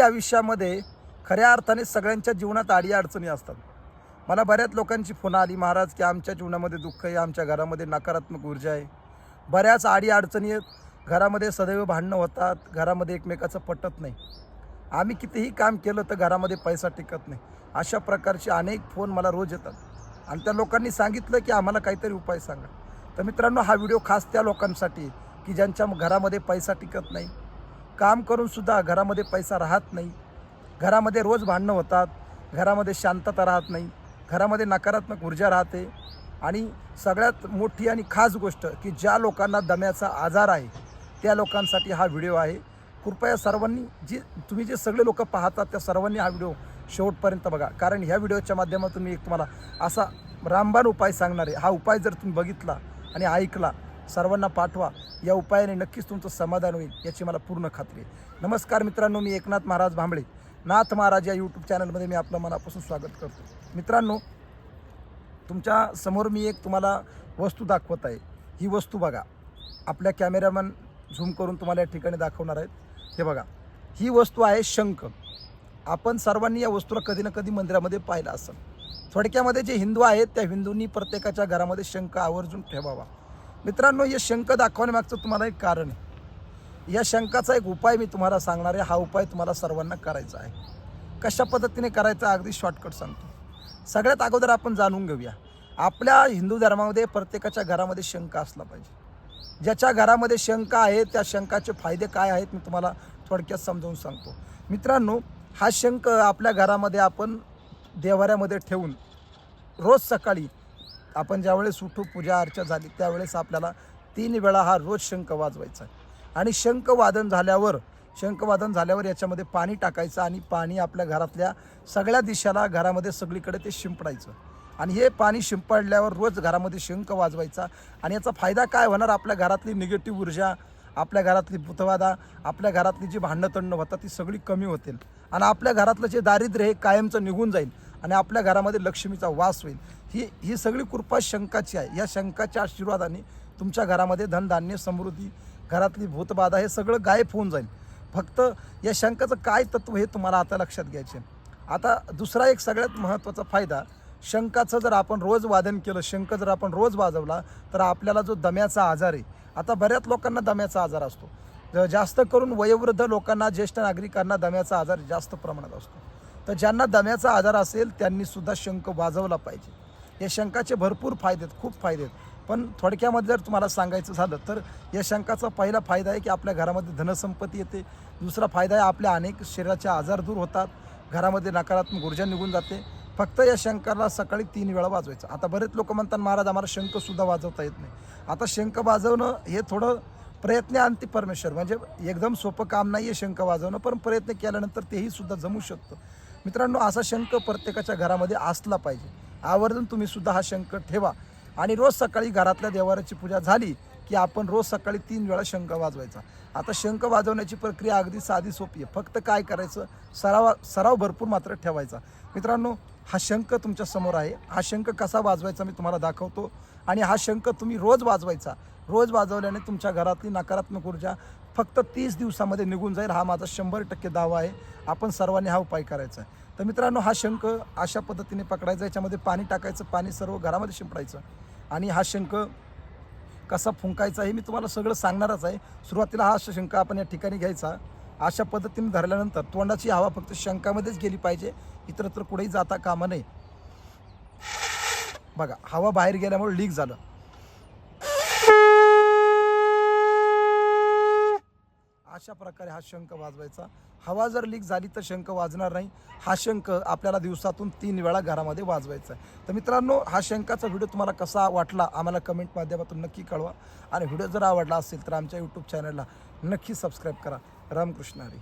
आयुष्यामध्ये खऱ्या अर्थाने सगळ्यांच्या जीवनात आडी अडचणी असतात. मला बऱ्याच लोकांची फोन आली महाराज की आमच्या जीवनामध्ये दुःख आहे आमच्या घरामध्ये नकारात्मक ऊर्जा आहे. बऱ्याच आडी अडचणी आहेत. घरामध्ये सदैव भांडणं होतात घरामध्ये एकमेकाचं पटत नाही. आम्ही कितीही काम केलं तर घरामध्ये पैसा टिकत नाही. अशा प्रकारचे अनेक फोन मला रोज येतात. आणि त्या लोकांनी सांगितलं की आम्हाला काहीतरी उपाय सांगा. तर मित्रांनो हा व्हिडिओ खास त्या लोकांसाठी की ज्यांच्या घरामध्ये पैसा टिकत नाही. काम करूनसुद्धा घरामध्ये पैसा राहत नाही. घरामध्ये रोज भांडणं होतात. घरामध्ये शांतता राहत नाही. घरामध्ये नकारात्मक ऊर्जा राहते. आणि सगळ्यात मोठी आणि खास गोष्ट की ज्या लोकांना दम्याचा आजार आहे त्या लोकांसाठी हा व्हिडिओ आहे. कृपया सर्वांनी जी तुम्ही जे सगळे लोक पाहतात त्या सर्वांनी हा व्हिडिओ शेवटपर्यंत बघा. कारण ह्या व्हिडिओच्या माध्यमातून मी एक तुम्हाला असा रामबाण उपाय सांगणार आहे. हा उपाय जर तुम्ही बघितला आणि ऐकला सर्वांना पाठवा. या उपायाने नक्कीच तुमचं समाधान होईल याची मला पूर्ण खात्री आहे. नमस्कार मित्रांनो मी एकनाथ महाराज भांबळे. नाथ महाराज या यूट्यूब चॅनलमध्ये मी आपलं मनापासून स्वागत करतो. मित्रांनो तुमच्यासमोर मी एक तुम्हाला वस्तू दाखवत आहे. ही वस्तू बघा. आपल्या कॅमेरामॅन झूम करून तुम्हाला या ठिकाणी दाखवणार आहेत. हे बघा. ही वस्तू आहे शंख. आपण सर्वांनी या वस्तूला कधी ना कधी मंदिरामध्ये पाहिलं असेल. थोडक्यामध्ये जे हिंदू आहेत त्या हिंदूंनी प्रत्येकाच्या घरामध्ये शंख आवर्जून ठेवावा. मित्रांनो हे शंख दाखवण्यामागचं तुम्हाला एक कारण आहे. या शंखाचा एक उपाय मी तुम्हाला सांगणार आहे. हा उपाय तुम्हाला सर्वांना करायचा आहे. कशा पद्धतीने करायचा अगदी शॉर्टकट सांगतो. सगळ्यात अगोदर आपण जाणून घेऊया. आपल्या हिंदू धर्मामध्ये प्रत्येकाच्या घरामध्ये शंख असला पाहिजे. ज्याच्या घरामध्ये शंख आहे त्या शंखाचे फायदे काय आहेत मी तुम्हाला थोडक्यात समजावून सांगतो. मित्रांनो हा शंख आपल्या घरामध्ये आपण देवाऱ्यामध्ये ठेवून रोज सकाळी आपण ज्यावेळेस उठू पूजा अर्चा झाली त्यावेळेस आपल्याला तीन वेळा हा रोज शंख वाजवायचा आणि शंख वादन झाल्यावर शंखवादन झाल्यावर याच्यामध्ये पाणी टाकायचं आणि पाणी आपल्या घरातल्या सगळ्या दिशाला घरामध्ये सगळीकडे ते शिंपडायचं. आणि हे पाणी शिंपडल्यावर रोज घरामध्ये शंख वाजवायचा. आणि याचा फायदा काय होणार? आपल्या घरातली निगेटिव्ह ऊर्जा आपल्या घरातली भूतवादा आपल्या घरातली जी भांडणं तंडणं होतात ती सगळी कमी होतील. आणि आपल्या घरातलं जे दारिद्र्य हे कायमचं निघून जाईल. आणि आपल्या घरामध्ये लक्ष्मीचा वास होईल. ही ही सगळी कृपा शंकाची आहे. या शंकाच्या आशीर्वादाने तुमच्या घरामध्ये धनधान्य समृद्धी घरातली भूतबाधा हे सगळं गायब होऊन जाईल. फक्त या शंकाचं काय तत्व हे तुम्हाला आता लक्षात घ्यायचे आता दुसरा एक सगळ्यात महत्त्वाचा फायदा शंकाचं जर आपण रोज वादन केलं शंख जर आपण रोज वाजवला तर आपल्याला जो दम्याचा आजार आहे आता बऱ्याच लोकांना दम्याचा आजार असतो. ज- जास्त करून वयोवृद्ध लोकांना ज्येष्ठ नागरिकांना दम्याचा आजार जास्त प्रमाणात असतो. तर ज्यांना दम्याचा आजार असेल त्यांनी सुद्धा शंख वाजवला पाहिजे. या शंखाचे भरपूर फायदे आहेत खूप फायदे आहेत. पण थोडक्यामध्ये जर तुम्हाला सांगायचं झालं तर या शंकाचा पहिला फायदा आहे की आपल्या घरामध्ये धनसंपत्ती येते. दुसरा फायदा आहे आपल्या अनेक शरीराचे आजार दूर होतात. घरामध्ये नकारात्मक ऊर्जा निघून जाते. फक्त या शंकाला सकाळी तीन वेळा वाजवायचं. आता बरेच लोक म्हणतात महाराज आम्हाला शंखसुद्धा वाजवता येत नाही. आता शंख वाजवणं हे थोडं प्रयत्न आणते परमेश्वर. म्हणजे एकदम सोपं काम नाही आहे शंख वाजवणं पण प्रयत्न केल्यानंतर तेही सुद्धा जमू शकतं. मित्रांनो असा शंख प्रत्येकाच्या घरामध्ये असला पाहिजे. आवर्जून तुम्ही सुद्धा हा शंख ठेवा. आणि रोज सकाळी घरातल्या देवाराची पूजा झाली की आपण रोज सकाळी तीन वेळा शंख वाजवायचा. आता शंख वाजवण्याची प्रक्रिया अगदी साधी सोपी आहे. फक्त काय करायचं? सराव सराव भरपूर मात्र ठेवायचा. मित्रांनो हा शंख तुमच्यासमोर आहे. हा शंख कसा वाजवायचा मी तुम्हाला दाखवतो. आणि हा शंख तुम्ही रोज वाजवायचा. रोज वाजवल्याने तुमच्या घरातली नकारात्मक ऊर्जा फक्त तीस दिवसामध्ये निघून जाईल. हा माझा शंभर टक्के दावा आहे. आपण सर्वांनी हा उपाय करायचा आहे. तर मित्रांनो हा शंख अशा पद्धतीने पकडायचा याच्यामध्ये पाणी टाकायचं पाणी सर्व घरामध्ये शिंपडायचं. आणि हा शंख कसा फुंकायचा हे मी तुम्हाला सगळं सांगणारच आहे. सुरुवातीला हा शंख आपण या ठिकाणी घ्यायचा. अशा पद्धतीने धरल्यानंतर तोंडाची हवा फक्त शंखामध्येच गेली पाहिजे. इतरत्र कुठेही जाता कामा नये. बघा हवा बाहेर गेल्यामुळे लीक झालं. अशा प्रकारे हा शंख वाजवायचा. हवा जर लीक झाली तर शंख वाजणार नाही. हा शंख आपल्याला दिवसातून तीन वेळा घरामध्ये वाजवायचा आहे. तर मित्रांनो हा शंखाचा व्हिडिओ तुम्हाला कसा वाटला आम्हाला कमेंट माध्यमातून नक्की कळवा. आणि व्हिडिओ जर आवडला असेल तर आमच्या यूट्यूब चॅनलला नक्की सबस्क्राईब करा. रामकृष्ण हरी.